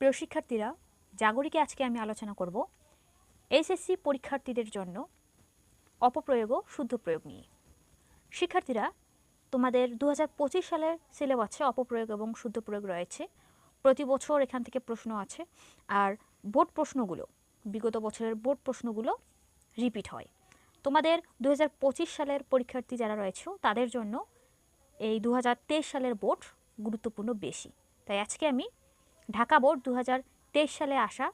প্রিয় শিক্ষার্থীরা, জাগরিকে আজকে আমি আলোচনা করব এইচএসসি পরীক্ষার্থীদের জন্য অপপ্রয়োগ ও শুদ্ধ প্রয়োগ নিয়ে। শিক্ষার্থীরা, তোমাদের দু হাজার পঁচিশ সালের সিলেবাসে অপপ্রয়োগ এবং শুদ্ধ প্রয়োগ রয়েছে। প্রতি বছর এখান থেকে প্রশ্ন আছে। আর বোর্ড প্রশ্নগুলো, বিগত বছরের বোর্ড প্রশ্নগুলো রিপিট হয়। তোমাদের দু হাজার পঁচিশ সালের পরীক্ষার্থী যারা রয়েছে, তাদের জন্য এই দু হাজার তেইশ সালের বোর্ড গুরুত্বপূর্ণ বেশি। তাই আজকে আমি ঢাকা বোর্ড দু হাজার তেইশ সালে আসা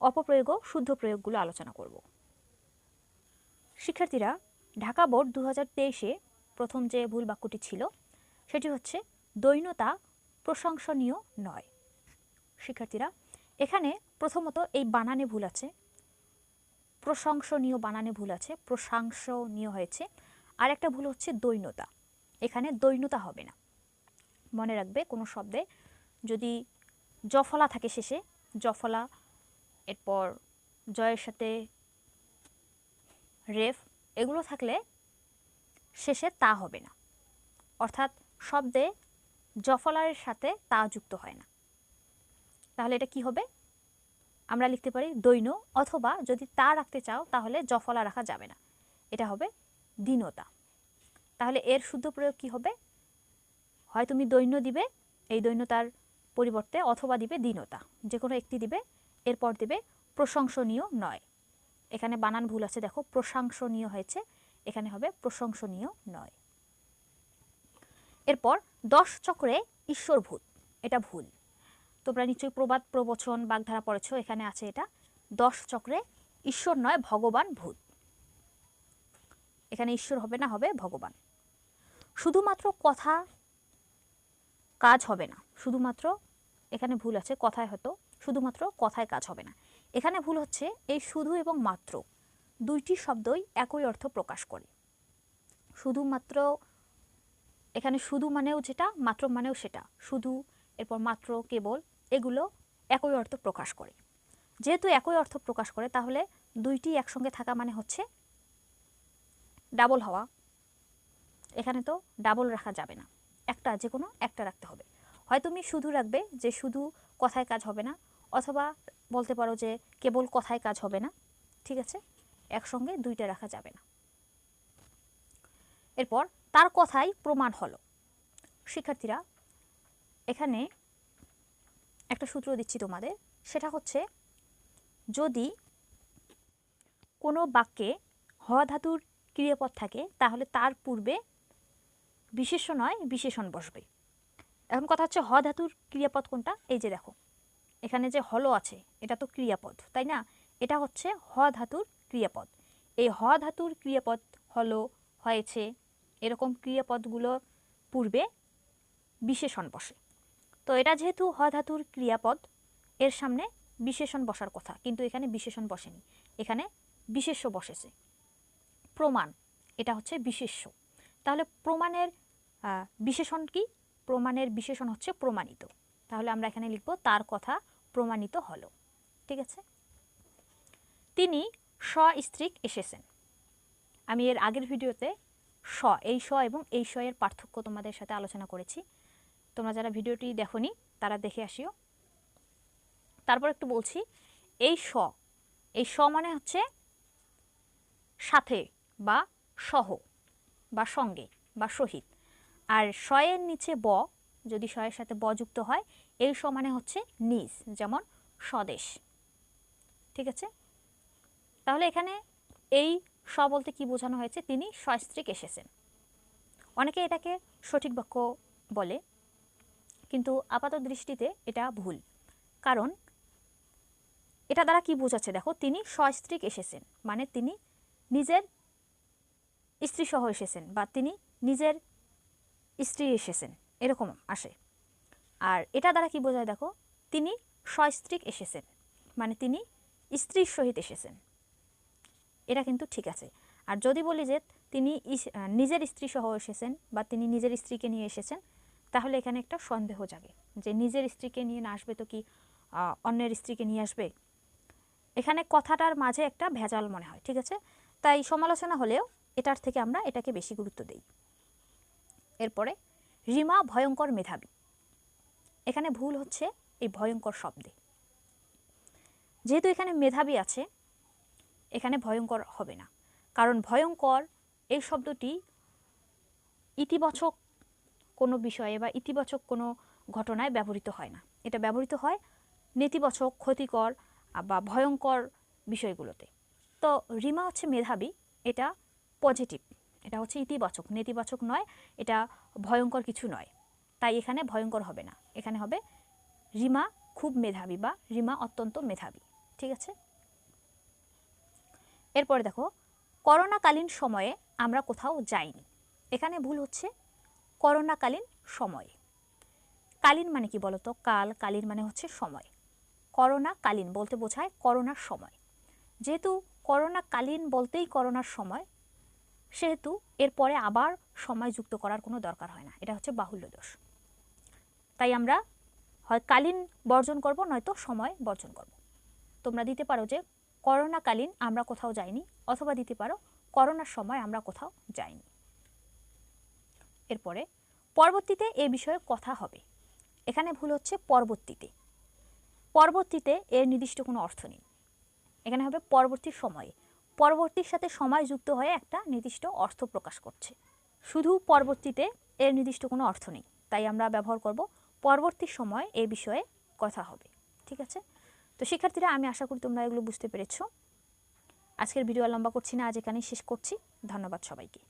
অপপ্রয়োগ ও শুদ্ধ প্রয়োগগুলো আলোচনা করব। শিক্ষার্থীরা, ঢাকা বোর্ড দু তেইশে প্রথম যে ভুল বাক্যটি ছিল, সেটি হচ্ছে দৈন্যতা প্রশংসনীয় নয়। শিক্ষার্থীরা, এখানে প্রথমত এই বানানে ভুল আছে, প্রশংসনীয় বানানে ভুল আছে, প্রশংসনীয় হয়েছে। আর একটা ভুল হচ্ছে দৈন্যতা, এখানে দৈন্যতা হবে না। মনে রাখবে কোনো শব্দে যদি জফলা থাকে শেষে। জফলা, এরপর জয়ের সাথে রেফ, এগুলো থাকলে শেষে তা হবে না। অর্থাৎ শব্দে জফলারের সাথে তা যুক্ত হয় না। তাহলে এটা কি হবে? আমরা লিখতে পারি দৈন্য অথবা যদি তা রাখতে চাও তাহলে জফলা রাখা যাবে না। এটা হবে দীনতা। তাহলে এর শুদ্ধ প্রয়োগ কি হবে? হয় তুমি দৈন্য দিবে, এই দৈন্যতার পরিবর্তে অথবা দিবে দীনতা। যে কোনো একটি দিবে, এরপর দিবে প্রশংসনীয় নয়। এখানে বানান ভুল আছে, দেখো, প্রশংসনীয় হয়েছে, এখানে হবে প্রশংসনীয় নয়। এরপর দশ চক্রে ঈশ্বরভূত, এটা ভুল। তোমরা নিশ্চয়ই প্রবাদ, প্রবচন, বাগধারা পড়েছ, এখানে আছে এটা। দশ চক্রে ঈশ্বর নয়, ভগবান ভূত। এখানে ঈশ্বর হবে না, হবে ভগবান। শুধুমাত্র কথা কাজ হবে না। শুধুমাত্র এখানে ভুল আছে, কথায় হয়তো শুধুমাত্র কথায় কাজ হবে না। এখানে ভুল হচ্ছে এই শুধু এবং মাত্র দুইটি শব্দই একই অর্থ প্রকাশ করে। শুধুমাত্র এখানে শুধু মানেও যেটা, মাত্র মানেও সেটা। শুধু, এরপর মাত্র, কেবল, এগুলো একই অর্থ প্রকাশ করে। যেহেতু একই অর্থ প্রকাশ করে, তাহলে দুইটি একসঙ্গে থাকা মানে হচ্ছে ডাবল হওয়া। এখানে তো ডাবল রাখা যাবে না। একটা, যে কোনো একটা রাখতে হবে। হয় তুমি শুধু রাখবে যে শুধু কথায় কাজ হবে না, অথবা বলতে পারো যে কেবল কথায় কাজ হবে না, ঠিক আছে? একসঙ্গে দুইটা রাখা যাবে না। এরপর তার কথাই প্রমাণ হলো। শিক্ষার্থীরা, এখানে একটা সূত্র দিচ্ছি তোমাদের। সেটা হচ্ছে, যদি কোনো বাক্যে হ ধাতুর ক্রিয়াপদ থাকে, তাহলে তার পূর্বে বিশেষ্য নয়, বিশেষণ বসবে এখন কথা হচ্ছে হ ধাতুর ক্রিয়াপদ কোনটা? এই যে দেখো, এখানে যে হলো আছে, এটা তো ক্রিয়াপদ, তাই না? এটা হচ্ছে হ ধাতুর ক্রিয়াপদ। এই হ ধাতুর ক্রিয়াপদ হলো হয়েছে এরকম ক্রিয়াপদগুলো পূর্বে বিশেষণ বসে। তো এটা যেহেতু হ ধাতুর ক্রিয়াপদ, এর সামনে বিশেষণ বসার কথা, কিন্তু এখানে বিশেষণ বসেনি। এখানে বিশেষ্য বসেছে। প্রমাণ, এটা হচ্ছে বিশেষ্য। তাহলে প্রমাণের বিশেষণ কি? প্রমাণের বিশেষণ হচ্ছে প্রমাণিত। তাহলে আমরা এখানে লিখব, তার কথা প্রমাণিত হলো। ঠিক আছে? তিনি স স্ত্রীক এসেছেন। আমি এর আগের ভিডিওতে স এই স এবং এই স এর পার্থক্য তোমাদের সাথে আলোচনা করেছি। তোমরা যারা ভিডিওটি দেখনি, তারা দেখে আসিও। তারপর একটু বলছি, এই স এই স মানে হচ্ছে সাথে বা সহ বা সঙ্গে বা সহিত। আর শয়ের নিচে ব, যদি শয়ের সাথে ব যুক্ত হয় এই স মানে হচ্ছে নিজ, যেমন স্বদেশ। ঠিক আছে? তাহলে এখানে এই স বলতে কি বোঝানো হয়েছে? তিনি সস্ত্রীক এসেছেন। অনেকে এটাকে সঠিক বাক্য বলে, কিন্তু আপাত দৃষ্টিতে এটা ভুল। কারণ এটা দ্বারা কি বোঝাচ্ছে? দেখো, তিনি সস্ত্রীক এসেছেন মানে তিনি নিজের স্ত্রী সহ এসেছেন, বা তিনি নিজের স্ত্রী এসেছেন, এরকম আসে। আর এটা দ্বারা কি বোঝায় দেখো? তিনি সস্ত্রীক এসেছেন মানে তিনি স্ত্রীর সহিত এসেছেন। এটা কিন্তু ঠিক আছে। আর যদি বলি যে তিনি নিজের স্ত্রী সহ এসেছেন বা তিনি নিজের স্ত্রীকে নিয়ে এসেছেন, তাহলে এখানে একটা সন্দেহ জাগে যে নিজের স্ত্রীকে নিয়ে না আসবে তো কি অন্যের স্ত্রীকে নিয়ে আসবে? এখানে কথাটার মাঝে একটা ভেজাল মনে হয়, ঠিক আছে? তাই সমালোচনা হলেও এটার থেকে আমরা এটাকে বেশি গুরুত্ব দেই। এরপরে রিমা ভয়ঙ্কর মেধাবী। এখানে ভুল হচ্ছে এই ভয়ঙ্কর শব্দে। যেহেতু এখানে মেধাবী আছে, এখানে ভয়ঙ্কর হবে না। কারণ ভয়ঙ্কর এই শব্দটি ইতিবাচক কোনো বিষয়ে বা ইতিবাচক কোনো ঘটনায় ব্যবহৃত হয় না। এটা ব্যবহৃত হয় নেতিবাচক, ক্ষতিকর বা ভয়ঙ্কর বিষয়গুলোতে। তো রিমা হচ্ছে মেধাবী, এটা পজিটিভ এটা হচ্ছে ইতিবাচক, নেতিবাচক নয়, এটা ভয়ঙ্কর কিছু নয়। তাই এখানে ভয়ঙ্কর হবে না। এখানে হবে রিমা খুব মেধাবী বা রিমা অত্যন্ত মেধাবী, ঠিক আছে? এরপরে দেখো, করোনাকালীন সময়ে আমরা কোথাও যাইনি। এখানে ভুল হচ্ছে করোনাকালীন সময়ে। কালীন মানে কি বলতো? কাল, কালীন মানে হচ্ছে সময়। করোনা কালীন বলতে বোঝায় করোনার সময়। যেহেতু করোনাকালীন বলতেই করোনার সময় সেহেতু এরপরে আবার সময় যুক্ত করার কোনো দরকার হয় না। এটা হচ্ছে বাহুল্য দোষ। তাই আমরা হয় কালীন বর্জন করব, নয়তো সময় বর্জন করব। তোমরা দিতে পারো যে করোনাকালীন আমরা কোথাও যাইনি, অথবা দিতে পারো করোনার সময় আমরা কোথাও যাইনি। এরপরে, পরবর্তীতে এ বিষয়ে কথা হবে। এখানে ভুল হচ্ছে পরবর্তীতে। পরবর্তীতে এর নির্দিষ্ট কোনো অর্থ নেই। এখানে হবে পরবর্তী সময়ে। পরবর্তীর সাথে সময় যুক্ত হয়ে একটা নির্দিষ্ট অর্থ প্রকাশ করছে। শুধু পরবর্তীতে এর নির্দিষ্ট কোনো অর্থ নেই, তাই আমরা ব্যবহার করব পরবর্তী সময় এ বিষয়ে কথা হবে, ঠিক আছে? তো শিক্ষার্থীরা, আমি আশা করি তোমরা এগুলো বুঝতে পেরেছ। আজকের ভিডিও লম্বা করছি না, আজ এখানেই শেষ করছি। ধন্যবাদ সবাইকে।